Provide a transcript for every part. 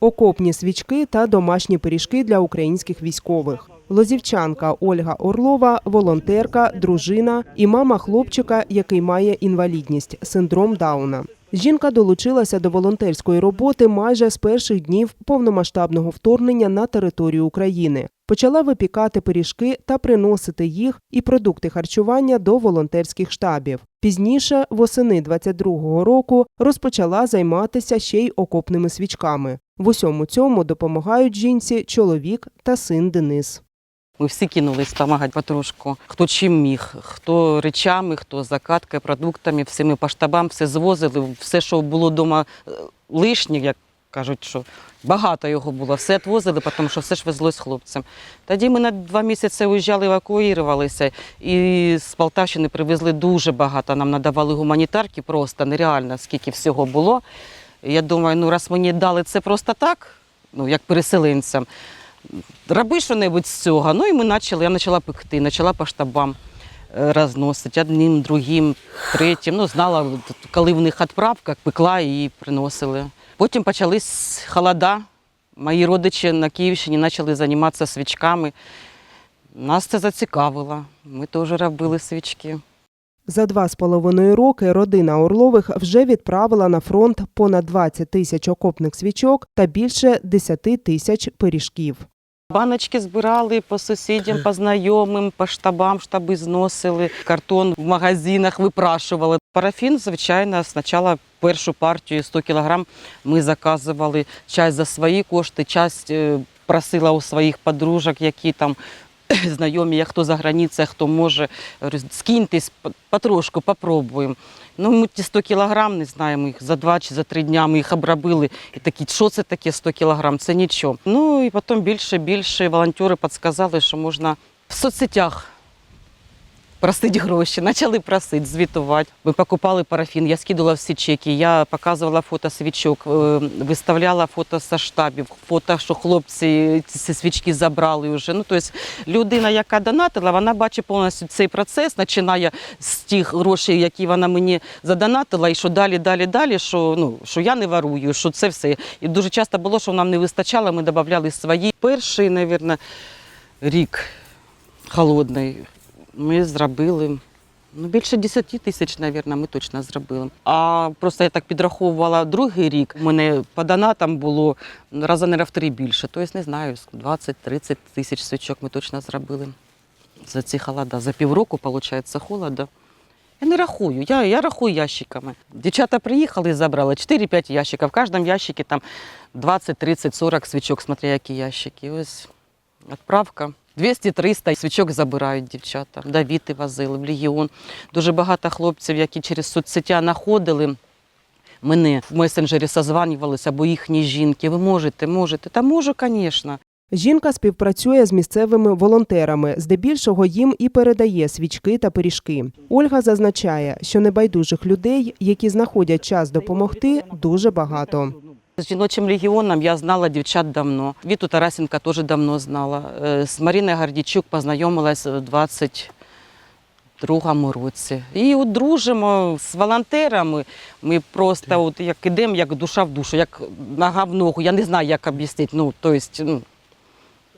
окопні свічки та домашні пиріжки для українських військових. Лозівчанка Ольга Орлова, волонтерка, дружина і мама хлопчика, який має інвалідність синдром Дауна. Жінка долучилася до волонтерської роботи майже з перших днів повномасштабного вторгнення на територію України. Почала випікати пиріжки та приносити їх і продукти харчування до волонтерських штабів. Пізніше, восени 22-го року, розпочала займатися ще й окопними свічками. В усьому цьому допомагають жінці чоловік та син Денис. Ми всі кинулись допомагати потрошку. Хто чим міг, хто речами, хто закаткою, продуктами, все ми по штабам все звозили, все, що було вдома лишнє, як кажуть, що багато його було, все відвозили, тому що все ж везлось хлопцям. Тоді ми на два місяці уїжджали, евакуювалися, і з Полтавщини привезли дуже багато. Нам надавали гуманітарки, просто нереально, скільки всього було. Я думаю, ну раз мені дали це просто так, ну як переселенцям роби що-небудь з цього. Ну і ми почали, я почала пекти, почала по штабам е, розносити одним, другим, третім. Ну, знала, коли в них відправка, пекла і приносили. Потім почались холода. Мої родичі на Київщині почали займатися свічками. Нас це зацікавило. Ми теж робили свічки. За два з половиною роки родина Орлових вже відправила на фронт понад 20 тисяч окопних свічок та більше 10 тисяч пиріжків. Баночки збирали по сусідям, по знайомим, по штабам, штаби зносили, картон в магазинах випрашували. Парафін, звичайно, спочатку першу партію 100 кг ми заказували часть за свої кошти, часть е, просила у своїх подружок, які там знайомі, як хто за границею, хто може. Скиньтесь потрошку, попробуємо. Ну, ми ті 100 кілограм, не знаємо, їх за два чи за три дня ми їх обробили. І такі, що це таке 100 кілограм? Це нічого. Ну і потім більше, більше волонтери підказали, що можна в соцсетях просити гроші. Почали просити, звітувати. Ми покупали парафін, я скидувала всі чеки, я показувала фото свічок, е, виставляла фото со штабів, фото, що хлопці ці свічки забрали вже. Ну, тобто людина, яка донатила, вона бачить повністю цей процес, починає з тих грошей, які вона мені задонатила, і що далі, далі, далі, що, ну, що я не варую, що це все. І дуже часто було, що нам не вистачало, ми додавали свої. Перший, мабуть, рік холодний ми зробили. Ну, більше 10 тисяч, мабуть, ми точно зробили. А просто я так підраховувала другий рік. У мене по донатам було рази не в три більше. Тобто, не знаю, 20-30 тисяч свічок ми точно зробили за ці холода. За півроку, виходить, холода. Я не рахую, я, я рахую ящиками. Дівчата приїхали і забрали 4-5 ящиків. В кожному ящикі там 20, 30, 40 свічок, смотря які ящики. Ось відправка. 200-300 свічок забирають дівчата. Давіти возили в Легіон. Дуже багато хлопців, які через соцсеття знаходили. Мене в месенджері созванювалися, або їхні жінки. Ви можете, можете. Та можу, звісно. Жінка співпрацює з місцевими волонтерами, здебільшого їм і передає свічки та пиріжки. Ольга зазначає, що небайдужих людей, які знаходять час допомогти, дуже багато. З жіночим легіоном я знала дівчат давно. Віту Тарасенка теж давно знала. Е, З Маріною Гардічук познайомилась у 22-му році. І дружимо з волонтерами. Ми просто от як ідемо, як душа в душу, як нога в ногу. Я не знаю, як об'яснити. Ну, то ну,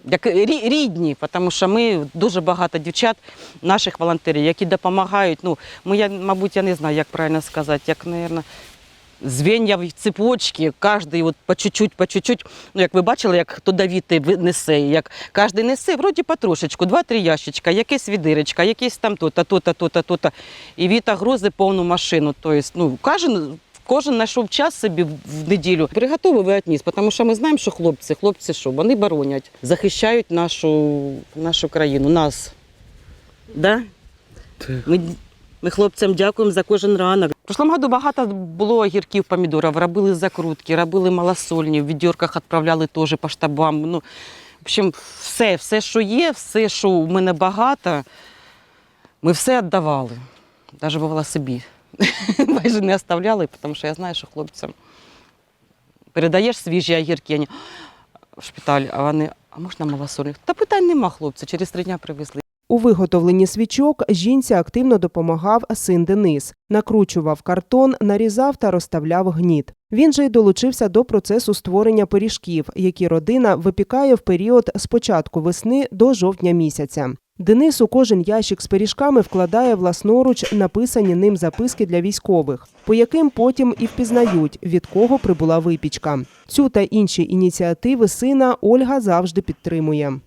як рідні, тому що ми дуже багато дівчат, наших волонтерів, які допомагають. Ну, ми, я, мабуть, я не знаю, як правильно сказати, як, мабуть, звенья в цепочці, кожен от по чуть-чуть, по чуть-чуть. Ну, як ви бачили, як хто давіти несе, як кожен несе, вроді потрошечку, два-три ящичка, якесь відирочка, якесь там то-то, то-то, то-то, то-то. І Віта грузи повну машину. Тобто, ну, кожен, кожен знайшов час собі в неділю. Приготовив і отніс, тому що ми знаємо, що хлопці, хлопці що, вони боронять, захищають нашу, нашу країну, нас. Да? Ми, ми хлопцям дякуємо за кожен ранок. В прошлом году багато було огірків, помідорів, робили закрутки, робили малосольні, в відьорках відправляли теж по штабам. Ну, в общем, все, все, що є, все, що у мене багато, ми все віддавали. Навіть бувало собі. Майже не оставляли, тому що я знаю, що хлопцям передаєш свіжі огірки, в шпиталь, а вони, а можна малосольних? Та питань нема, хлопці, через три дні привезли. У виготовленні свічок жінці активно допомагав син Денис. Накручував картон, нарізав та розставляв гніт. Він же й долучився до процесу створення пиріжків, які родина випікає в період з початку весни до жовтня місяця. Денис у кожен ящик з пиріжками вкладає власноруч написані ним записки для військових, по яким потім і впізнають, від кого прибула випічка. Цю та інші ініціативи сина Ольга завжди підтримує.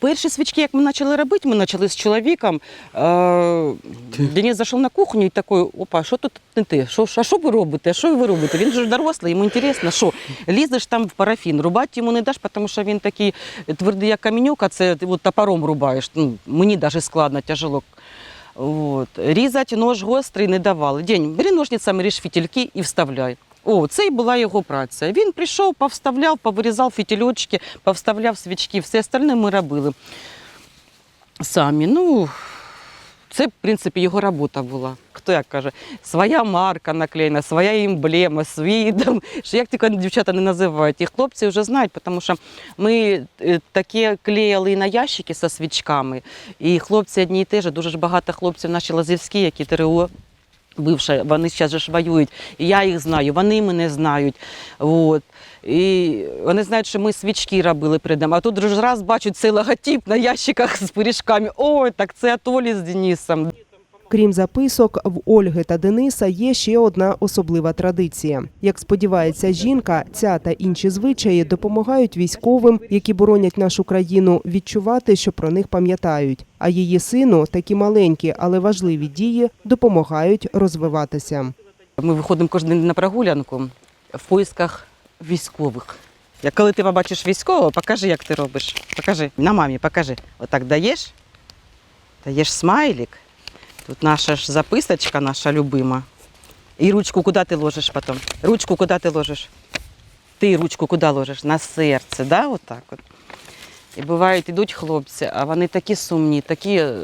Перші свічки, як ми почали робити, ми почали з чоловіком. Е, Денис зайшов на кухню і такий, опа, що тут не ти? Що, а що ви робите? Що ви робите? Він же дорослий, йому інтересно, що лізеш там в парафін, рубати йому не даш, тому що він такий твердий, як камінюк, а це от топором рубаєш. Ну, мені навіть складно, тяжело. От. Різати нож гострий не давали. День, бери ножницями, ріж фітільки і вставляй. О, це і була його праця. Він прийшов, повставляв, повирізав фітільочки, повставляв свічки, все остальне ми робили самі. Ну, це, в принципі, його робота була. Хто як каже, своя марка наклеєна, своя емблема, свій там, що як тільки дівчата не називають. І хлопці вже знають, тому що ми е, таке клеїли і на ящики зі свічками. І хлопці одні і те ж, дуже ж багато хлопців наші лазівські, які ТРО бивша, вони зараз воюють. І я їх знаю, вони мене знають. От. І вони знають, що ми свічки робили перед ним. А тут раз бачать цей логотип на ящиках з пиріжками. Ой, так це Атолі з Денисом. Крім записок, в Ольги та Дениса є ще одна особлива традиція. Як сподівається жінка, ця та інші звичаї допомагають військовим, які боронять нашу країну, відчувати, що про них пам'ятають. А її сину такі маленькі, але важливі дії допомагають розвиватися. Ми виходимо кожен день на прогулянку в поисках військових. Як коли ти побачиш військового, покажи, як ти робиш. Покажи. На мамі покажи. Отак даєш, даєш смайлик. Тут наша ж записочка, наша любима. І ручку куди ти ложиш потім? Ручку куди ти ложиш? Ти ручку куди ложиш? На серце, да? Отак от. І бувають, ідуть хлопці, а вони такі сумні, такі, е,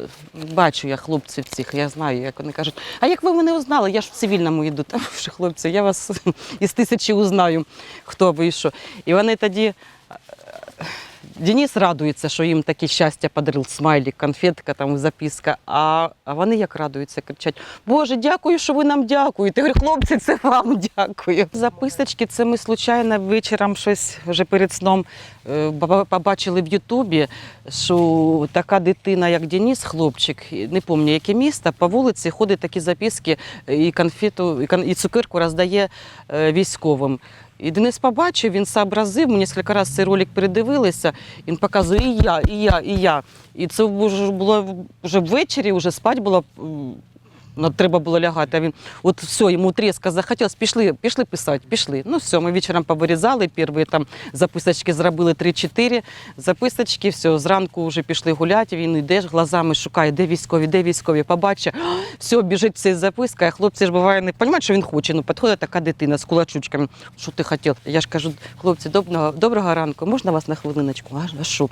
бачу я хлопців цих, я знаю, як вони кажуть, а як ви мене узнали? Я ж в цивільному йду. Та ж, хлопці, я вас із тисячі узнаю, хто ви і що. І вони тоді. Денис радується, що їм таке щастя подарив смайлик, конфетка, там записка. А, вони як радуються, кричать: Боже, дякую, що ви нам дякуєте. Я говорю, хлопці, це вам дякую. Записочки, це ми случайно вечором щось вже перед сном е, побачили в Ютубі, що така дитина, як Денис, хлопчик, не пам'ятаю, яке місто, по вулиці ходить такі записки і конфету, і, кон- і цукерку роздає е, військовим. І Денис побачив, він сообразив, ми кілька разів цей ролик передивилися, він показує і я, і я, і я. І це було вже ввечері, вже спати було. Треба було лягати. А він от все, йому тріска захотілося, пішли, пішли писати, пішли. Ну все, ми вечором повирізали, перші там записочки зробили 3-4 записочки, все, зранку вже пішли гуляти, він йде глазами шукає, де військові, де військові, побачить, все, біжить все записка, а хлопці ж буває не розуміють, що він хоче. Ну, підходить така дитина з кулачучками, що ти хотів? Я ж кажу, хлопці, доброго, доброго ранку, можна вас на хвилиночку? А що?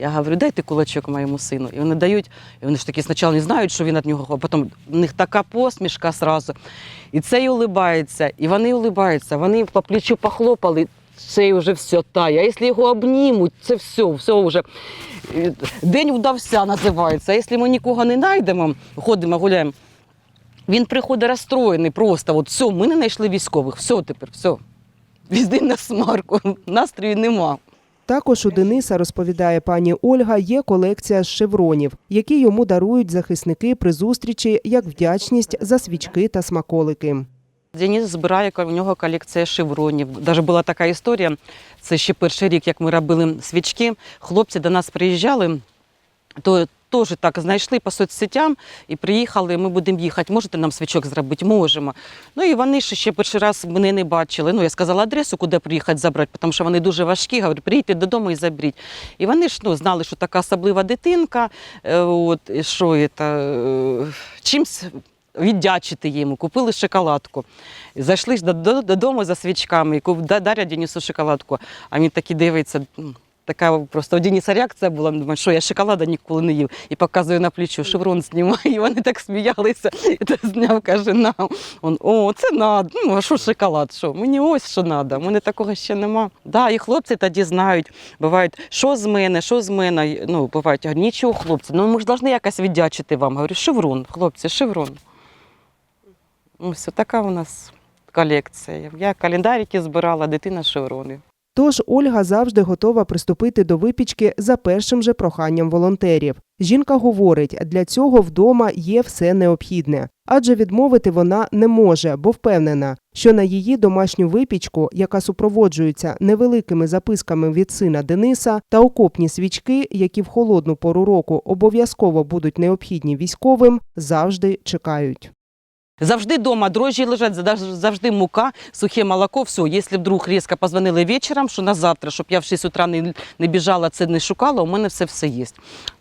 Я говорю, дайте кулачок моєму сину. І вони дають, і вони ж таки спочатку не знають, що він від нього, а потім в них така посмішка зразу. І цей улибається, і вони улибаються, вони по плечу похлопали, цей вже все тає. А якщо його обнімуть, це все, все вже. е, День вдався називається. А якщо ми нікого не знайдемо, ходимо, гуляємо, він приходить розстроєний просто. От все, ми не знайшли військових, все тепер, все. Візди на смарку, настрою нема. Також у Дениса, розповідає пані Ольга, є колекція з шевронів, які йому дарують захисники при зустрічі як вдячність за свічки та смаколики. Денис збирає у нього колекція шевронів. Даже була така історія. Це ще перший рік, як ми робили свічки. Хлопці до нас приїжджали, то теж так знайшли по соцсетям і приїхали. Ми будемо їхати. Можете нам свічок зробити? Можемо. Ну і вони ще, перший раз мене не бачили. Ну я сказала адресу, куди приїхати забрати, тому що вони дуже важкі. Говорю, приїдьте додому і заберіть. І вони ж ну, знали, що така особлива дитинка. е, От що це, е, чимсь віддячити йому, купили шоколадку. Зайшли додому за свічками і куп- да- дарять Денису шоколадку. А він такий дивиться. «М, така просто Дениса реакція була. Думаю, що я шоколада ніколи не їв. І показую на плечо, шеврон знімаю. І вони так сміялися. І ти зняв, каже, нам. Он, о, це надо. Ну, а що шоколад? Що? Мені ось що треба. Мене такого ще нема. Да, і хлопці тоді знають. Бувають, що з мене, що з мене. Ну, бувають, нічого, хлопці, ну ми ж повинні якось віддячити вам. Говорю, шеврон, хлопці, шеврон. Ось така у нас колекція. Я календарики збирала, дитина шеврони. Тож Ольга завжди готова приступити до випічки за першим же проханням волонтерів. Жінка говорить, для цього вдома є все необхідне, адже відмовити вона не може, бо впевнена, що на її домашню випічку, яка супроводжується невеликими записками від сина Дениса, та окопні свічки, які в холодну пору року обов'язково будуть необхідні військовим, завжди чекають. Завжди дома дрожжі лежать, завжди мука, сухе молоко, все. Якщо вдруг різко позвонили вечором, що на завтра, щоб я в 6 утра не, не біжала, це не шукала, у мене все все є.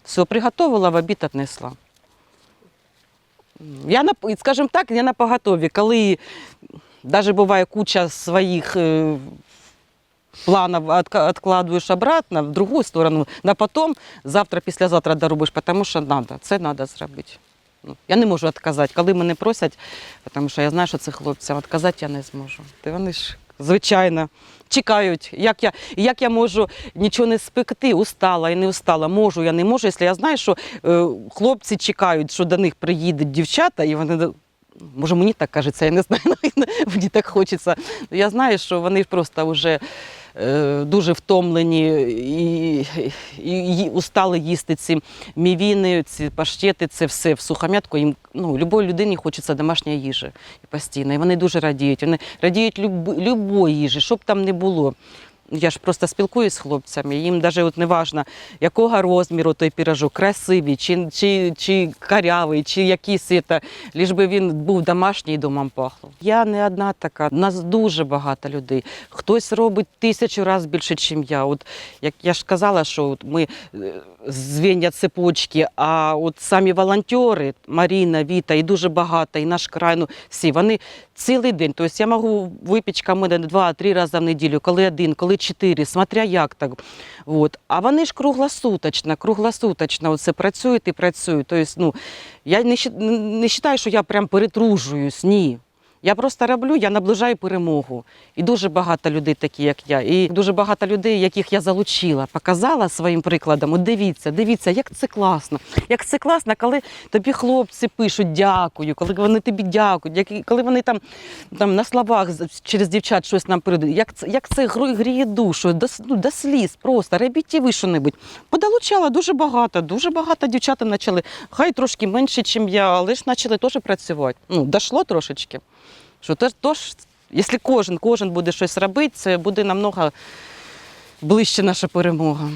Все, приготувала, в обід віднесла. Я на, скажімо так, я на поготові, коли навіть буває куча своїх е, планів відкладуєш обратно в другу сторону, на потом, завтра, післязавтра доробиш, тому що треба, це треба зробити. Ну, я не можу відказати. Коли мене просять, тому що я знаю, що це хлопцям, відказати я не зможу. Та вони ж, звичайно, чекають, як я, як я можу нічого не спекти, устала і не устала. Можу, я не можу, якщо я знаю, що е, хлопці чекають, що до них приїдуть дівчата, і вони. Може, мені так кажеться, я не знаю, мені так хочеться. Я знаю, що вони просто вже дуже втомлені і, і, і устали їсти ці мівіни, ці паштети, це все в сухомятку. Їм ну, любої людині хочеться домашньої їжі і постійно. І вони дуже радіють. Вони радіють люб, любої їжі, що б там не було. Я ж просто спілкуюсь з хлопцями, їм навіть не важно, якого розміру той пірожок, красивий, чи, чи, чи карявий, чи якийсь ліж би він був домашній і домом пахло. Я не одна така, нас дуже багато людей. Хтось робить тисячу разів більше, ніж я. От як я ж казала, що от ми е, звіння цепочки, а от самі волонтери, Маріна, Віта, і дуже багато, і наш край, ну всі, вони цілий день. Тобто я можу випічка мене два-три рази в неділю, коли один, коли чотири, смотря як так. От. А вони ж круглосуточно, круглосуточно оце працюють і працюють. Тобто, ну, я не, не вважаю, що я прям перетружуюсь, ні. Я просто роблю, я наближаю перемогу. І дуже багато людей такі, як я. І дуже багато людей, яких я залучила, показала своїм прикладом. От дивіться, дивіться, як це класно. Як це класно, коли тобі хлопці пишуть дякую, коли вони тобі дякують, як- коли вони там, там на словах через дівчат щось нам передають. Як це, як це грі- гріє душу, до, ну, до сліз просто. Робіть ви що-небудь. Подолучала дуже багато, дуже багато дівчата почали. Хай трошки менше, ніж я, але ж почали теж працювати. Ну, дошло трошечки. Що тож, тож, якщо кожен, кожен буде щось робити, це буде намного ближче наша перемога.